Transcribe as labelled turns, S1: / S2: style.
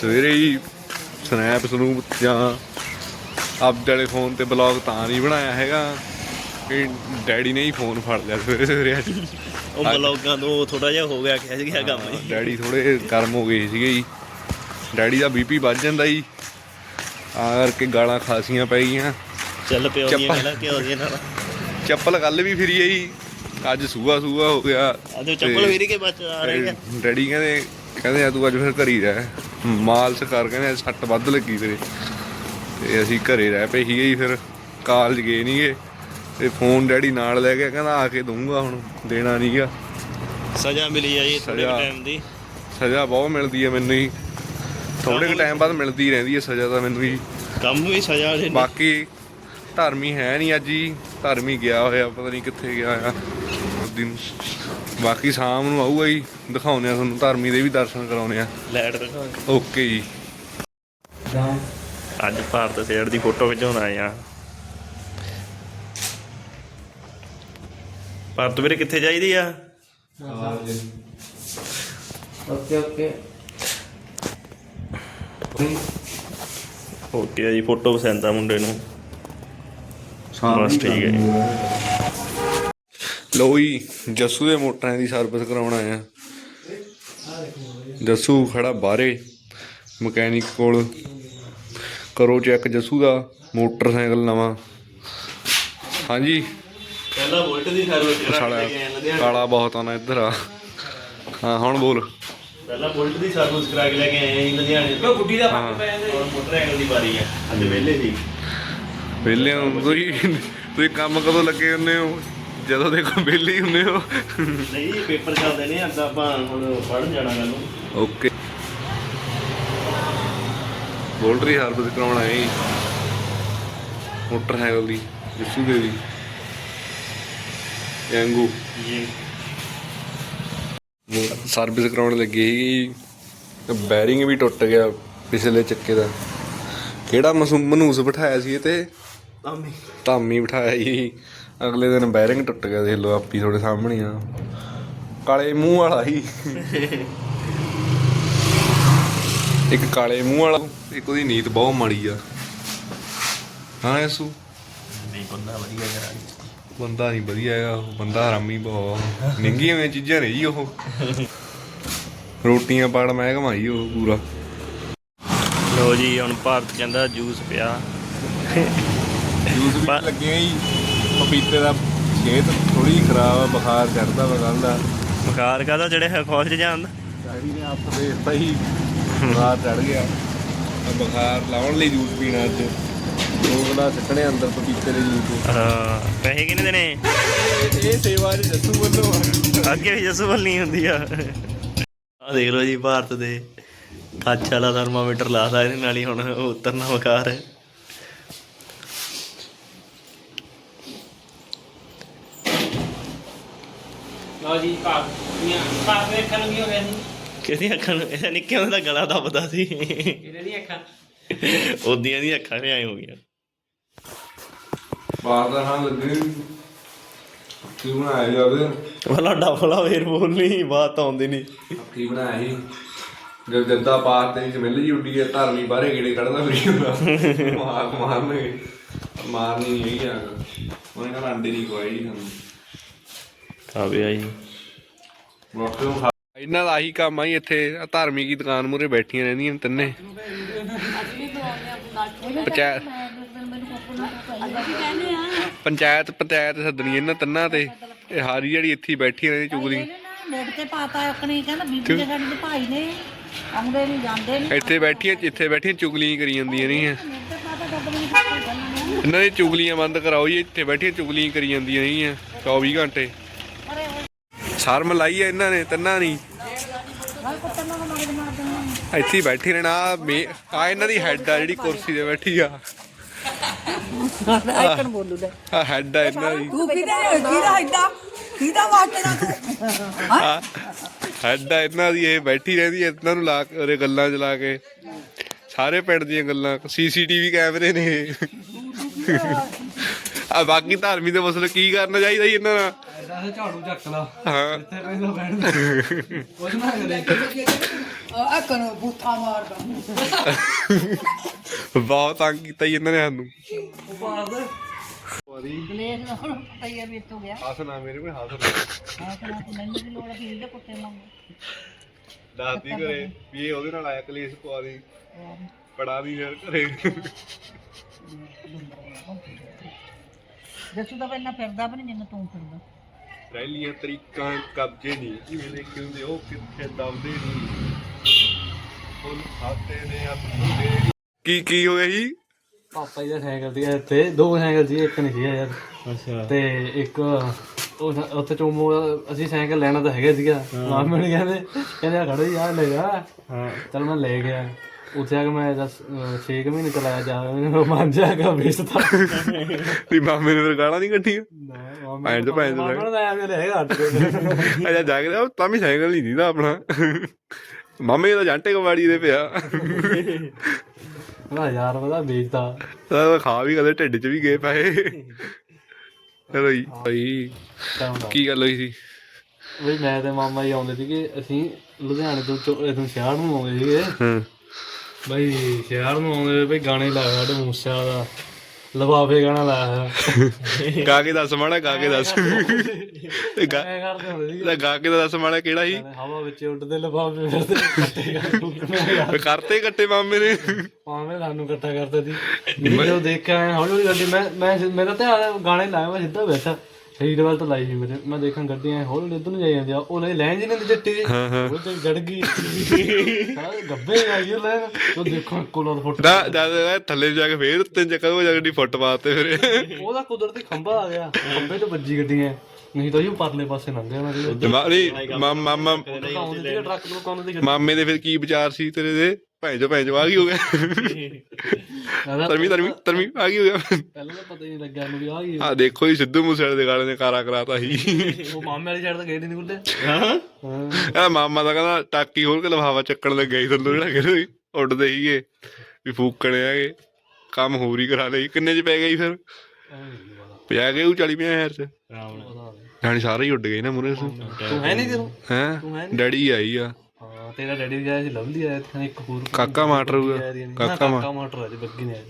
S1: ਸਵੇਰੇ ਹੀ snap Snoop ਜਾਂ ਆਪਦੇ ਵਾਲੇ ਫੋਨ ਤੇ ਬਲੌਗ ਤਾਂ ਨਹੀਂ ਬਣਾਇਆ ਹੈਗਾ। ਕਿ ਡੈਡੀ ਨੇ ਹੀ ਫੋਨ ਫੜ ਲਿਆ ਸਵੇਰੇ ਸਵੇਰੇ ਅੱਜ।
S2: ਉਹ ਬਲੌਗਾਂ ਤੋਂ ਥੋੜਾ ਜਿਹਾ ਹੋ ਗਿਆ ਖਿੱਚ ਗਿਆ ਕੰਮ ਜੀ
S1: ਡੈਡੀ ਥੋੜੇ ਗਰਮ ਹੋ ਗਏ ਸੀਗੇ ਜੀ। ਡੈਡੀ ਦਾ ਬੀਪੀ ਵੱਧ ਜਾਂਦਾ ਜੀ। ਆ ਕਰਕੇ ਗਾਲਾਂ ਖਾਸੀਆਂ ਪੈ ਗਈਆਂ।
S2: ਚੱਲ ਪਿਓ ਦੀਆਂ। ਗੱਲਾਂ ਕਿਉਂ ਦੀਆਂ ਨਾਲ
S1: ਚੱਪਲ ਕੱਲ ਵੀ ਫਰੀ ਹੈ ਜੀ। ਅੱਜ ਸੂਆ ਸੂਆ ਹੋ ਗਿਆ
S2: ਅੱਜ ਚੱਪਲ ਵੀਰੀ ਕੇ ਬਚ ਆ ਰਹੀ ਹੈ।
S1: ਡੈਡੀ ਕਹਿੰਦੇ ਕਹਿੰਦੇ ਆ ਤੂੰ ਅੱਜ ਫਿਰ ਘਰੀ ਰਹਿ। ਮਾਲਸ ਕਰ ਕਹਿੰਦੇ ਸੱਟ ਵੱਧ ਲੱਗੀ ਤੇਰੇ। ਤੇ ਅਸੀਂ ਘਰੇ ਰਹਿ ਪਏ ਸੀਗੇ ਫਿਰ ਕਾਲਜ ਗਏ ਨਹੀਂਗੇ ਤੇ ਫੋਨ ਡੈਡੀ ਨਾਲ ਲੈ ਗਿਆ ਕਹਿੰਦਾ ਆ ਕੇ ਦਊਂਗਾ ਹੁਣ ਦੇਣਾ ਨਹੀਂਗਾ
S2: ਸਜ਼ਾ ਮਿਲੀ ਆ ਜੀ ਥੋੜੇ। ਟਾਈਮ ਦੀ।
S1: ਸਜ਼ਾ ਬਹੁਤ ਮਿਲਦੀ ਹੈ ਮੈਨੂੰ ਹੀ ਥੋੜੇ ਟਾਈਮ ਬਾਅਦ ਮਿਲਦੀ ਰਹਿੰਦੀ ਹੈ ਸਜ਼ਾ ਤਾਂ ਮੈਨੂੰ ਹੀ
S2: ਕੰਮ ਵੀ ਸਜ਼ਾ ਨੇ।
S1: ਬਾਕੀ ਧਰਮੀ ਹੈ ਨਹੀਂ ਅੱਜ ਹੀ ਧਰਮੀ ਗਿਆ ਹੋਇਆ ਪਤਾ ਨਹੀਂ ਕਿੱਥੇ ਗਿਆ ਆ ਦਿਨ ਬਾਕੀ ਸ਼ਾਮ ਨੂੰ ਆਊਗਾ ਜੀ ਦਿਖਾਉਂਦੇ ਆ ਤੁਹਾਨੂੰ ਧਰਮੀ ਦੇ ਵੀ ਦਰਸ਼ਨ ਕਰਾਉਣੇ ਆ
S2: ਲੈਟ ਦਿਖਾ
S1: ਓਕੇ ਜੀ।
S2: ਅੱਜ ਭਾਰਤ ਸੇੜ ਦੀ ਫੋਟੋ ਖਿਚਾਉਣ ਆਏ ਆ ਭਾਰਤ ਵੀਰੇ ਕਿੱਥੇ ਚਾਹੀਦੀ ਆ?
S3: ਓਕੇ ਓਕੇ
S2: ਓਕੇ ਆ ਜੀ ਫੋਟੋ ਪਸੰਦ ਆ ਮੁੰਡੇ ਨੂੰ। ਬਸ ਠੀਕ ਹੈ ਜੀ।
S1: ਲਓ ਜੀ ਜੱਸੂ ਦੇ ਮੋਟਰਾਂ ਦੀ ਸਰਵਿਸ ਕਰਾਉਣ ਆਏ ਆ ਜੱਸੂ ਖੜਾ ਬਾਹਰੇ ਮਕੈਨਿਕ ਕੋਲ। ਕਰੋ ਚੈੱਕ ਜੱਸੂ ਦਾ ਮੋਟਰਸਾਈਕਲ ਨਵਾਂ। ਹਾਂਜੀ।
S2: ਪਹਿਲਾਂ ਵੋਲਟ ਦੀ ਸਰਵਿਸ
S1: ਸਾਲਾ ਕਾਲਾ ਬਹੁਤ ਆਣਾ ਇੱਧਰ ਆ। ਹਾਂ ਹੁਣ ਬੋਲ।
S2: ਪਹਿਲਾਂ ਬੁਲਟ ਦੀ ਸਰਵਿਸ ਕਰਾ ਕੇ ਲੈ ਕੇ ਆਏ ਸੀ ਲੁਧਿਆਣੇ ਤੋਂ। ਗੁੱਡੀ ਦਾ
S1: ਹਾਂ।
S2: ਹੁਣ ਮੋਟਰਸਾਈਕਲ ਦੀ ਵਾਰੀ ਆ ਅੱਜ ਵਿਹਲੇ ਸੀ।
S1: ਵਿਹਲੇ ਹੋ ਤੁਸੀਂ। ਤੁਸੀਂ ਕੰਮ ਕਦੋਂ ਲੱਗੇ ਹੁੰਦੇ ਹੋ? ਜਦੋਂ ਦੇਖੋ ਵਿਹਲੇ ਹੀ ਹੁੰਦੇ ਹੋ।
S2: ਨਹੀਂ ਪੇਪਰ ਚੱਲਦੇ ਨੇ ਅੱਜ ਆਪਾਂ ਹੁਣ ਪੜ੍ਹਨ ਜਾਣਾ ਕੱਲ ਨੂੰ।
S1: ਓਕੇ। ਬੋਲਟਰੀ ਸਰਵਿਸ ਕਰਾਉਣ ਆਏ ਜੀ। ਮੋਟਰਸਾਈਕਲ ਦੀ ਜੱਸੂ ਦੇ ਦੀ। ਯੰਗੂ
S2: ਜੀ।
S1: ਸਰਵਿਸ ਕਰਾਉਣ ਲੱਗੇ ਸੀ ਬੈਰਿੰਗ ਵੀ ਟੁੱਟ ਗਿਆ ਪਿਛਲੇ ਚੱਕੇ ਦਾ। ਕਿਹੜਾ ਮਨੂਸ ਬਿਠਾਇਆ ਸੀ ਇਹ ਤੇ?
S2: ਆਮੀ
S1: ਧਾਮੀ ਬਿਠਾਇਆ ਸੀ ਅਗਲੇ ਦਿਨ ਬੈਰਿੰਗ ਟੁੱਟ ਗਿਆ ਦੇਖ ਲਓ ਆਪੀ ਤੁਹਾਡੇ ਸਾਹਮਣੇ ਆ। ਕਾਲੇ ਮੂੰਹ ਵਾਲਾ ਸੀ। ਇੱਕ ਕਾਲੇ ਮੂੰਹ ਵਾਲਾ ਇੱਕ ਉਹਦੀ ਨੀਤ ਬਹੁਤ ਮਾੜੀ ਆ। ਹਾਂ ਐਸੂ?
S2: ਨਹੀਂ ਬੰਦਾ ਵਧੀਆ ਕਰਾ
S1: ਬੰਦਾ ਨਹੀਂ ਵਧੀਆ ਹੈਗਾ ਉਹ ਬੰਦਾ ਹਰਾਮੀ ਬਹੁਤ। ਨਿੰਗੀਆਂ ਹੋਈਆਂ ਚੀਜ਼ਾਂ ਨੇ ਜੀ ਉਹ। ਰੋਟੀਆਂ ਪਾੜ ਮੈਂ ਕਮਾਈ ਉਹ ਪੂਰਾ।
S2: ਲੋ ਜੀ ਹੁਣ ਭਾਰਤ ਕਹਿੰਦਾ ਜੂਸ ਪਿਆ।
S1: ਜੂਸ ਵੀ ਲੱਗੇ ਆ ਜੀ। ਪਪੀਤੇ ਦਾ ਸਿਹਤ ਥੋੜੀ ਖਰਾਬ ਆ ਬੁਖਾਰ ਚੜਦਾ ਵਾ ਕੱਲ ਦਾ।
S2: ਬੁਖਾਰ ਕਾਦਾ ਜਿਹੜੇ ਹੈ ਖੋਜ ਜਾਣ
S1: ਡੈਡੀ ਨੇ ਹੱਥ ਦੇਤਾ ਹੀ ਬੁਖਾਰ ਚੜ ਗਿਆ। ਆ ਬੁਖਾਰ ਲਾਉਣ ਲਈ ਜੂਸ ਪੀਣਾ ਅੱਜ। ਦੋ ਗਲਾਸ ਸਿੱਟਣੇ ਅੰਦਰ ਪਪੀਤੇ ਦੇ ਜੂਸ।
S2: ਹਾਂ ਪੈਸੇ ਕਿੰਨੇ ਦੇਣੇ?
S1: ਦੇ ਇਹ ਸੇਵਾ ਜੀ ਜੱਸੂ ਵੱਲੋਂ ਆ।
S2: ਅੱਗੇ ਵੀ ਜਸੂਬਲ ਨਹੀਂ ਹੁੰਦੀ ਆ। ਆ ਦੇਖ ਲਓ ਜੀ ਭਾਰਤ ਦੇ ਕੱਚ ਵਾਲਾ ਥਰਮਾਮੀਟਰ ਲਾਦਾ ਇਹਦੇ ਨਾਲ ਹੀ ਹੁਣ ਉਤਰਨਾ ਬੁਖਾਰ ਹੈ
S3: ਲਓ ਜੀ ਭਾਗ। ਭਾਗ ਵੇਖਣ ਨੂੰ ਕੀ ਹੋ ਗਿਆ ਸੀ।
S2: ਕਿਹਦੀ ਅੱਖਾਂ ਨੂੰ ਇਹਦਾ ਨਿੱਕੇ ਹੁੰਦਾ ਗਲਾ ਦੱਬਦਾ ਸੀ।
S3: ਇਹਦੇ ਦੀ ਅੱਖਾਂ।
S2: ਉਹਦੀਆਂ ਦੀਆਂ ਅੱਖਾਂ ਵੀ ਐ ਹੋ ਗਈਆਂ।
S1: ਬਾਹਰ ਦਾ ਹਾਂ ਲੱਗੇ। ਕੀ ਬਣਾਇਆ ਜਾਵੇ
S2: ਭਲਾ ਡਫਲਾ ਫੇਰ ਬੋਲਣੀ ਬਾਤ ਆਉਂਦੀ ਨਹੀਂ
S1: ਕੀ ਬਣਾਇਆ ਸੀ? ਜਦ ਜੱਦਾ ਪਾਰ ਤੇ ਜਮਿਲ ਜੀ ਉੱਡੀ ਹੈ ਧਰਮੀ ਬਾਹਰੇ ਗੇੜੇ ਕੱਢਦਾ ਫਿਰੀ ਹੁੰਦਾ? ਮਾਰ ਮਾਰਨੇ ਮਾਰਨੀ ਨਹੀਂ ਹੈਗੀ ਆ। ਉਹਨੇ ਕਹਿੰਦਾ ਅੰਡੇ ਨਹੀਂ ਖਵਾਈ ਜੀ ਸਾਨੂੰ।
S2: ਖਾਵੇ ਆਈ।
S1: ਇਹਨਾਂ ਦਾ ਆਹੀ ਕੰਮ ਆ ਜੀ, ਇੱਥੇ ਆਹ ਧਾਰਮੀ ਦੀ ਦੁਕਾਨ ਮੂਰੇ ਬੈਠੀਆਂ ਰਹਿੰਦੀਆਂ ਨੇ ਤਿੰਨੇ। ਪੰਚਾਇਤ ਪੰਚਾਇਤ ਪੰਚਾਇਤ ਸੱਦਣੀ ਇਹਨਾਂ ਤਿੰਨਾਂ ਤੇ। ਇਹ ਹਾਰੀ ਜਿਹੜੀ ਇੱਥੇ ਹੀ ਬੈਠੀ ਰਹਿੰਦੀ ਚੁਗਲੀ।
S4: ਨੇਟ ਤੇ ਪਾਤਾ ਆਪਣੀ ਕਹਿੰਦਾ ਬੀਬੀ ਦੇ ਸਾਡੇ ਦੇ ਭਾਈ ਨੇ ਆਉਂਦੇ ਨਹੀਂ ਜਾਂਦੇ ਨਹੀਂ
S1: ਇੱਥੇ ਬੈਠੀਆਂ ਇੱਥੇ ਬੈਠੀਆਂ ਚੁਗਲੀਆਂ ਕਰੀ ਜਾਂਦੀਆਂ ਨਹੀਂ
S4: ਨੇਟ ਤੇ ਪਾਤਾ ਗੱਡ ਨਹੀਂ ਪਾਤਾ
S1: ਇਹਨਾਂ ਦੀ ਚੁਗਲੀਆਂ ਬੰਦ ਕਰਾਓ ਜੀ, ਇੱਥੇ ਬੈਠੀਆਂ ਚੁਗਲੀਆਂ ਕਰੀ ਜਾਂਦੀਆਂ ਨਹੀਂ ਆ 24 ਘੰਟੇ। ਸ਼ਰਮ ਲਾਈ ਆ ਇਹਨਾਂ ਨੇ ਤਿੰਨਾਂ ਨਹੀਂ। ਇੱਥੇ ਹੀ ਬੈਠੀ ਰਹਿਣਾ ਆ ਇਹਨਾਂ ਦੀ ਹੈੱਡ ਆ ਜਿਹੜੀ ਕੁਰਸੀ ਤੇ ਬੈਠੀ ਆ।
S4: ਆਈਕਨ ਬੋਲੂ ਦੇ
S1: ਆ ਹੈੱਡ ਆ ਇਹਨਾਂ ਦੀ।
S4: ਤੂੰ ਕਿਹਦਾ ਕਿਹਦਾ ਐਡਾ ਕਿਹਦਾ ਵਾਟਦਾ ਤੂੰ?
S1: ਹੈੱਡ ਆ ਇਹਨਾਂ ਦੀ ਇਹ ਬੈਠੀ ਰਹਿੰਦੀ ਹੈ ਇਹਨਾਂ ਨੂੰ ਲਾ ਕੇ ਗੱਲਾਂ ਚਲਾ ਕੇ। ਸਾਰੇ ਪਿੰਡ ਦੀਆਂ ਗੱਲਾਂ ਸੀਸੀਟੀਵੀ ਕੈਮਰੇ ਨੇ। ਆ ਬਾਕੀ ਧਾਰਮੀ ਦੇ ਮਸਲੇ ਕੀ ਕਰਨਾ ਚਾਹੀਦਾ ਜੀ ਇਹਨਾਂ ਦਾ
S5: ਐਦਾਂ ਝਾੜੂ ਚੱਕ ਲਾ।
S1: ਹਾਂ।
S5: ਇੱਥੇ ਪੈਂਦਾ ਬੈਠ ਕੁਝ ਨਾ ਕਰੇ।
S4: ਆ ਕਨੋ ਬੂਥਾ ਮਾਰਦਾ।
S1: ਬਹੁਤ ਤੰਗ ਕੀਤਾ ਜੀ ਇਹਨਾਂ ਨੇ ਸਾਨੂੰ।
S5: ਉਹ ਮਾਰਦਾ
S4: ਗਲੇਸ ਦਾ ਹੁਣ ਪਤਾ ਹੀ ਆ ਵੀ ਇੱਥੋਂ ਗਿਆ।
S1: ਹੱਸਣਾ ਮੇਰੇ ਕੋਲ ਹੱਸ
S4: ਹਾਂ ਕਹਿੰਦਾ ਤੂੰ ਮੈਨੂੰ ਕੀ ਲੋੜ ਆ ਵੀ ਇਹਦੇ ਕੁੱਤੇ ਮੰਗ
S1: ਦੱਸਦੀ ਘਰੇ ਵੀ ਇਹ ਉਹਦੇ ਨਾਲ ਆਇਆ ਕਲੇਸ਼ ਪਵਾ ਦੀ। ਪੜਾ ਦੀ ਫਿਰ ਘਰੇ।
S4: ਜੱਸੂ ਤਾਂ ਪਹਿਲਾਂ ਫਿਰਦਾ ਵੀ ਨਹੀਂ ਜਿੰਨਾ ਤੂੰ ਫਿਰਦਾ।
S1: ਰੈਲੀਆਂ ਤਰੀਕਾਂ ਕਬਜੇ ਨਹੀਂ। ਜਿਵੇਂ ਦੇ ਕਿਉਂਦੇ ਉਹ ਕਿੱਥੇ ਦਬਦੇ ਨਹੀਂ। ਫੁੱਲ ਖਾਤੇ ਨੇ ਹੱਥ ਕੀ ਕੀ ਹੋਇਆ ਜੀ?
S5: ਪਾਪਾ ਜੀ ਦਾ ਸਾਈਕਲ ਸੀ ਇੱਥੇ। ਦੋ ਸਾਈਕਲ ਸੀ ਇੱਕ ਨਹੀਂ ਸੀ ਯਾਰ।
S2: ਅੱਛਾ।
S5: ਤੇ ਇੱਕ ਉਹ ਸ- ਉੱਥੇ ਚੋਮੋ ਅਸੀਂ ਸਾਈਕਲ ਲੈਣਾ ਤਾਂ ਹੈਗਾ ਸੀਗਾ। ਮਾਮੇ ਨੇ ਕਹਿੰਦੇ ਕਹਿੰਦੇ ਆ ਖੜੋ ਯਾਰ ਲੈ ਜਾ।
S2: ਹਾਂ।
S5: ਚਲ ਮੈਂ ਲੈ ਗਿਆ। ਉੱਥੇ ਆ ਕੇ ਮੈਂ 10 6 ਮਹੀਨੇ ਚਲਾਇਆ ਜਾ ਮੈਨੂੰ ਮਨ ਜਾ ਕੇ ਵੇਚਤਾ
S1: ਵੀ ਮਾਮੇ ਨੇ ਫਿਰ ਗਾਲਾਂ ਨਹੀਂ ਕੱਢੀਆਂ?
S5: ਮਾਮੇ
S1: ਐਂ ਤਾਂ ਚੋਦ
S5: ਮਾਮੇ ਦਾ ਐਵੇਂ ਹੈਗਾ ਅੱਟ ਕੇ
S1: ਅਜਾ ਜਾ ਕੇ ਉਹ ਤਾਂ ਵੀ ਸਾਈਕਲ ਨਹੀਂ ਦੀਦਾ ਆਪਣਾ। ਮਾਮੇ ਦਾ ਜਾਂਟੇ ਕਵਾੜੀ ਦੇ ਪਿਆ।
S5: ਉਹਦਾ ਯਾਰ ਉਹਦਾ ਵੇਚਤਾ
S1: ਤਾਂ ਖਾ ਵੀ ਕਦੇ ਢਿੱਡ 'ਚ ਵੀ ਗਏ ਪਏ ਚਲੋ ਜੀ ਭਾਈ
S5: ਤਾਂ
S1: ਕੀ ਗੱਲ ਹੋਈ ਸੀ?
S5: ਬਈ ਮੈਂ ਤੇ ਮਾਮਾ ਜੀ ਆਉਂਦੇ ਸੀਗੇ ਅਸੀਂ ਲੁਧਿਆਣੇ ਤੋਂ ਇੱਥੋਂ ਸ਼ਹਿਰ ਨੂੰ ਆਉਂਦੇ ਸੀਗੇ।
S1: ਹਾਂ।
S5: ਬਈ ਸ਼ਹਿਰ ਨੂੰ ਆਉਂਦੇ ਬਈ ਗਾਣੇ ਲਾਇਆ ਸਾਡੇ ਮੂਸੇ ਦਾ ਲਵਾਫੇ ਗਾਣਾ ਲਾਇਆ।
S1: ਗਾ ਕੇ ਦੱਸ ਮਾੜਾ ਗਾ ਕੇ ਦੱਸ। ਤੇ ਗਾ
S5: ਐਂ ਕਰਦੇ ਹੁੰਦੇ ਸੀਗੇ
S1: ਤੇ ਗਾ ਕੇ ਦੱਸ ਮਾੜਾ ਕਿਹੜਾ ਸੀ?
S5: ਹਵਾ ਵਿੱਚ ਉੱਡਦੇ ਲਫਾਫੇ ਫਿਰਦੇ ਕੱਟੇ
S1: ਕਰਤੇ ਕੱਟੇ ਮਾਮੇ ਨੇ।
S5: ਪਾਵੇਂ ਸਾਨੂੰ ਇਕੱਠਾ ਕਰਦੇ ਸੀ। ਦੇਖਿਆ ਐਂ ਹੌਲੀ ਹੌਲੀ ਗੱਡੀ ਮੈਂ ਮੈਂ ਮੇਰਾ ਧਿਆਨ ਗਾਣੇ ਲਾਇਆ ਮੈਂ ਸਿੱਧਾ ਬੈਠਾ। ਸਹੀ ਵੱਲ ਤਾਂ ਲਾਈ ਸੀ ਮੇਰੇ। ਮੈਂ ਦੇਖਾਂ ਗੱਡੀ ਐ ਹੌਲੀ ਇੱਧਰ ਨੂੰ ਜਾਈ ਜਾਂਦੀ ਆ ਉਹ ਲੈ ਲੈਣ ਜੀ ਦੀ
S1: ਹਾਂ ਹਾਂ।
S5: ਉਹ ਤੇ ਜੜ ਗਈ। ਸਾਰਾ ਗੱਬੇ ਆਈ ਲੈਣ ਉਹ ਦੇਖੋ ਕੋਲਰ ਫੁੱਟ
S1: ਦਾ ਜਦ ਥੱਲੇ ਜਾ ਕੇ ਫੇਰ ਉੱਤੇ ਚੱਕਾ ਉਹ ਜਗਦੀ ਫੁੱਟ ਪਾਤੇ ਫਿਰ।
S5: ਉਹਦਾ ਕੁਦਰਤੀ ਖੰਭਾ ਆ ਗਿਆ। ਖੰਭੇ ਤੋਂ ਵੱਜੀ ਗੱਡੀ ਐ ਨਹੀਂ ਤਾਂ ਉਹ ਪਰਲੇ ਪਾਸੇ ਲੰਘ ਗਿਆ ਮੈਂ ਤੇ
S1: ਮਾਰੀ ਮਾਮਾ ਮਾਮਾ
S5: ਆਉਂਦੀ ਸੀ ਟਰੱਕ ਨੂੰ ਕਾਉਂਦੀ ਸੀ ਗੱਡੀ
S1: ਮਾਮੇ ਦੇ ਫਿਰ ਕੀ ਵਿਚਾਰ ਸੀ ਤੇਰੇ ਦੇ? ਭੈਣ ਜੋ ਭੈਣ ਜੋ ਆ ਗਈ ਹੋ ਗਿਆ।
S5: ਕਹਿੰਦਾ
S1: ਤਰਮੀ ਤਰਮੀ ਤਰਮੀ ਆ ਗਈ ਹੋ ਗਿਆ।
S5: ਪਹਿਲਾਂ ਤਾਂ ਪਤਾ ਹੀ ਨਹੀਂ ਲੱਗਿਆ ਮੈਨੂੰ ਵੀ ਆ ਗਈ
S1: ਆ ਦੇਖੋ ਜੀ ਸਿੱਧੂ ਮੂਸੇਵਾਲੇ ਦੇ ਗਾਣੇ ਨੇ ਕਾਰਾ ਕਰਾਤਾ ਸੀ।
S5: ਉਹ ਮਾਮੇ ਵਾਲੀ ਸਾਈਡ ਤਾਂ ਗਏ ਨਹੀਂ ਖੁੱਲੇ
S2: ਹਾਂ?
S5: ਹਾਂ।
S1: ਆ ਮਾਮਾ ਦਾ ਕਹਿੰਦਾ ਟਾਕੀ ਖੋਲ ਕੇ ਲਫਾਫਾ ਚੱਕਣ ਲੱਗਿਆ ਸੀ ਥੱਲੋਂ ਜਿਹੜਾ ਕਹਿੰਦੇ ਉੱਡਦੇ ਸੀਗੇ ਵੀ ਫੂਕਣੇ ਆਗੇ ਕੰਮ ਹੋਰ ਹੀ ਕਰਾ ਲਈ ਕਿੰਨੇ ਚ ਪੈ ਗਈ ਫਿਰ? ਪਿਆ ਗਏ ਉਹ 40 ਪੰਜਾਹ ਹਜ਼ਾਰ ਚ।
S2: ਰਾਮ ਨਾਲ
S1: ਜਾਣੀ ਸਾਰੇ ਹੀ ਉੱਡ ਗਏ ਨਾ ਮੁਰੇ ਤੋਂ
S5: ਤੂੰ ਹੈ ਨਹੀਂ
S1: ਹੈ?
S5: ਤੂੰ ਹੈ
S1: ਡੈਡੀ ਆਈ ਆ।
S5: ਹਾਂ ਤੇਰਾ ਡੈਡੀ ਵੀ ਸੀ ਲਵਲੀ ਆਇਆ ਸੀ ਇੱਕ ਹੋਰ
S1: ਕਾਕਾ ਮਾਟਰ ਹੋਊਗਾ
S5: ਕਾਕਾ
S1: ਕਾਕਾ ਮਾ
S5: ਕਾਕਾ ਮਾਟਰ ਆ ਜੀ ਬੱਗੀ ਨੇ ਆਇਆ